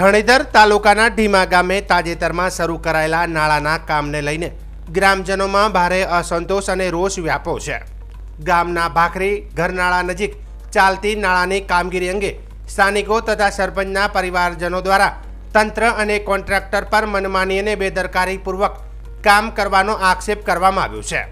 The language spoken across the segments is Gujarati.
ધણીધર તાલુકાના ઢીમા ગામે તાજેતરમાં શરૂ કરાયેલા નાળાના કામને લઈને ગ્રામજનોમાં ભારે અસંતોષ અને રોષ વ્યાપો છે. ગામના ભાખરી ઘરનાળા નજીક ચાલતી નાળાની કામગીરી અંગે સ્થાનિકો તથા સરપંચના પરિવારજનો દ્વારા તંત્ર અને કોન્ટ્રાક્ટર પર મનમાની અને બેદરકારીપૂર્વક કામ કરવાનો આક્ષેપ કરવામાં આવ્યો છે.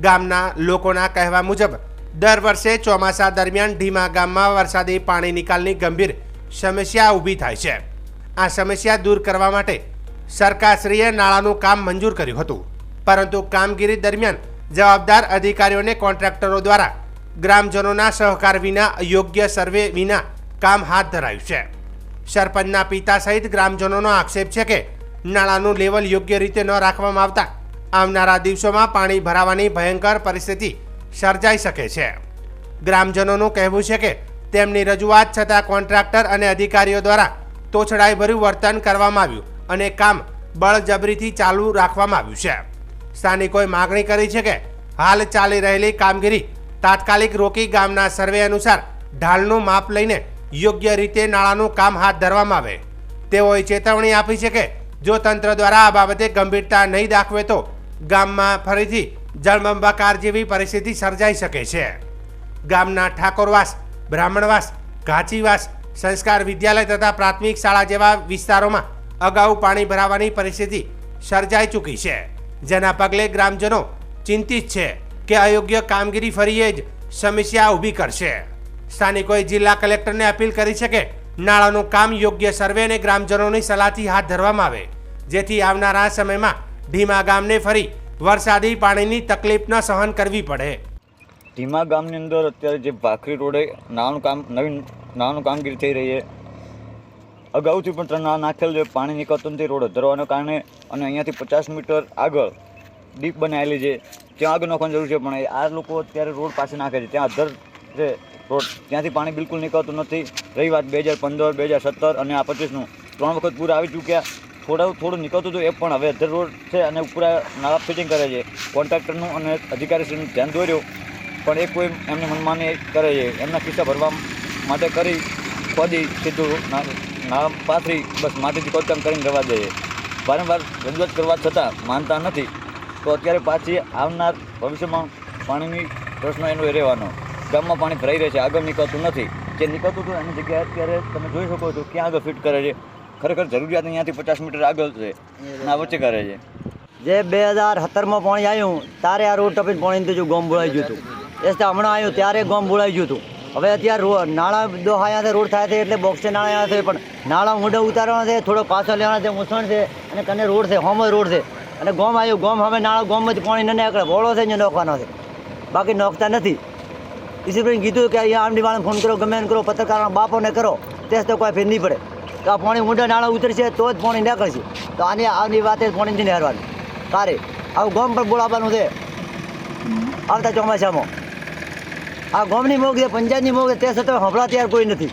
ગામના લોકોના કહેવા મુજબ, દર વર્ષે ચોમાસા દરમિયાન ઢીમા ગામમાં વરસાદી પાણી નિકાલની ગંભીર સમસ્યા ઊભી થાય છે. આ સમસ્યા દૂર કરવા માટે સરકારશ્રીએ નાળાનું કામ મંજૂર કર્યું હતું. પરંતુ કામગીરી દરમિયાન જવાબદાર અધિકારીઓને કોન્ટ્રાક્ટરો દ્વારા ગ્રામજનોના સહકાર વિના, યોગ્ય સર્વે વિના કામ હાથ ધરાયું છે. સરપંચના પિતા સહિત ગ્રામજનોનો આક્ષેપ છે કે નાળાનું લેવલ યોગ્ય રીતે ન રાખવામાં આવતા આવનારા દિવસોમાં પાણી ભરાવાની ભયંકર પરિસ્થિતિ સર્જાઈ શકે છે. ગ્રામજનોનું કહેવું છે કે તેમની રજૂઆત છતાં કોન્ટ્રાક્ટર અને અધિકારીઓ દ્વારા તોછડાઈભર્યું વર્તન કરવામાં આવ્યું અને કામ બળજબરીથી ચાલુ રાખવામાં આવ્યું છે. સ્થાનિકોએ માગણી કરી છે કે હાલ ચાલી રહેલી કામગીરી તાત્કાલિક રોકી ગામના સર્વે અનુસાર ઢાલનું માપ લઈને યોગ્ય રીતે નાળાનું કામ હાથ ધરવામાં આવે. તેઓએ ચેતવણી આપી છે કે જો તંત્ર દ્વારા આ બાબતે ગંભીરતા નહીં દાખવે તો ગામમાં ફરીથી જળબંબાકાર જેવી પરિસ્થિતિ સર્જાઈ શકે છે. ગામના ઠાકોરવાસ, બ્રાહ્મણવાસ, ઘાંચીવાસ સંસ્કાર વિદ્યાલય તથા પ્રાથમિક શાળા જેવા વિસ્તારોમાં અગાઉ પાણી ભરાવાની પરિસ્થિતિ સર્જાઈ ચૂકી છે. જેના પગલે ગ્રામજનો ચિંતિત છે કે અયોગ્ય કામગીરી ફરીએ જ સમસ્યા ઊભી કરશે. સ્થાનિકોએ જિલ્લા કલેક્ટરને અપીલ કરી છે કે નાળાનું કામ યોગ્ય સર્વે અને ગ્રામજનોની સલાહથી હાથ ધરવામાં આવે, જેથી આવનારા સમયમાં ઢીમા ગામને ફરી વરસાદી પાણીની તકલીફ ન સહન કરવી પડે. ધીમા ગામની અંદર અત્યારે જે ભાખરી રોડે નાનું કામ નવીન નાનું કામગીરી થઈ રહી છે. અગાઉથી પણ ત્રણ નાખેલ છે. પાણી નીકળતું નથી. રોડ ધરવાના કારણે અને અહીંયાથી પચાસ મીટર આગળ ડીપ બનાવેલી છે. ત્યાં આગળ નાખવાની જરૂર છે, પણ આ લોકો અત્યારે રોડ પાસે નાખે છે. ત્યાં અધર છે રોડ. ત્યાંથી પાણી બિલકુલ નીકળતું નથી. રહી વાત બે હજાર પંદર, બે હજાર સત્તર અને આ પચીસનું ત્રણ વખત પૂરા આવી ચૂક્યા. થોડું થોડું નીકળતું હતું એ પણ હવે અધર રોડ છે અને પૂરા નાળા ફિટિંગ કરે છે. કોન્ટ્રાક્ટરનું અને અધિકારીશ્રીનું ધ્યાન દોર્યું. પણ એ કોઈ એમની મનમાની કરે છે. એમના ખિસ્સા ભરવા માટે કરી ખોદી સીધું ના- નાળા પાથરી બસ માટીથી ખોદકામ કરીને રહેવા દે વારંવાર રજૂઆત કરવા છતાં માનતા નથી. તો અત્યારે પાછી આવનાર ભવિષ્યમાં પાણીની પ્રશ્ન એનો એ રહેવાનો. ગામમાં પાણી ભરાઈ રહે છે, આગળ નીકળતું નથી. જે નીકળતું હતું એની જગ્યાએ અત્યારે તમે જોઈ શકો છો ક્યાં આગળ ફિટ કરે છે. ખરેખર જરૂરિયાત અહીંયાથી પચાસ મીટર આગળ છે અને વચ્ચે કરે છે. જે બે હજાર સત્તરમાં પાણી આવ્યું ત્યારે આ રોડ ટપીને પાણી દીધું ગોમ બોળાઈ ગયું હતું. એ હમણાં આવ્યું, ત્યારે ગોમ બોળાઈ ગયું હતું. હવે અત્યારે નાળા દોહાયા રોડ થાય છે એટલે બોક્સે નાળા આવ્યા છે, પણ નાળા ઊંડા ઉતારવાના છે, થોડો પાછો લેવાના છે, મૂસણ છે, અને કને રોડ છે, હોમ રોડ છે. અને ગોમ આવ્યું, ગોમ હવે નાળા જ પાણી ન નીકળે, વોળો છે ને નોખવાનો છે. બાકી નોખતા નથી. ઈશ્વરભાઈ કીધું કે અહીંયા આમની વાળાને ફોન કરો, ગમે કરો પત્રકારો બાપોને કરો, તે તો કોઈ ફેર નહીં પડે. તો આ પાણી ઊંડા નાળા ઉતરશે, તો જ પાણી નીકળશે. તો આની આની વાતે પાણી નથી હારવાની. તારે આવું ગોમ પણ બોલાવવાનું છે. આવતા ચોમાસામાં. આ ગોમની મોગ છે પંચાયતની મોગ છે તે છતાં હંભળા ત્યાર કોઈ નથી.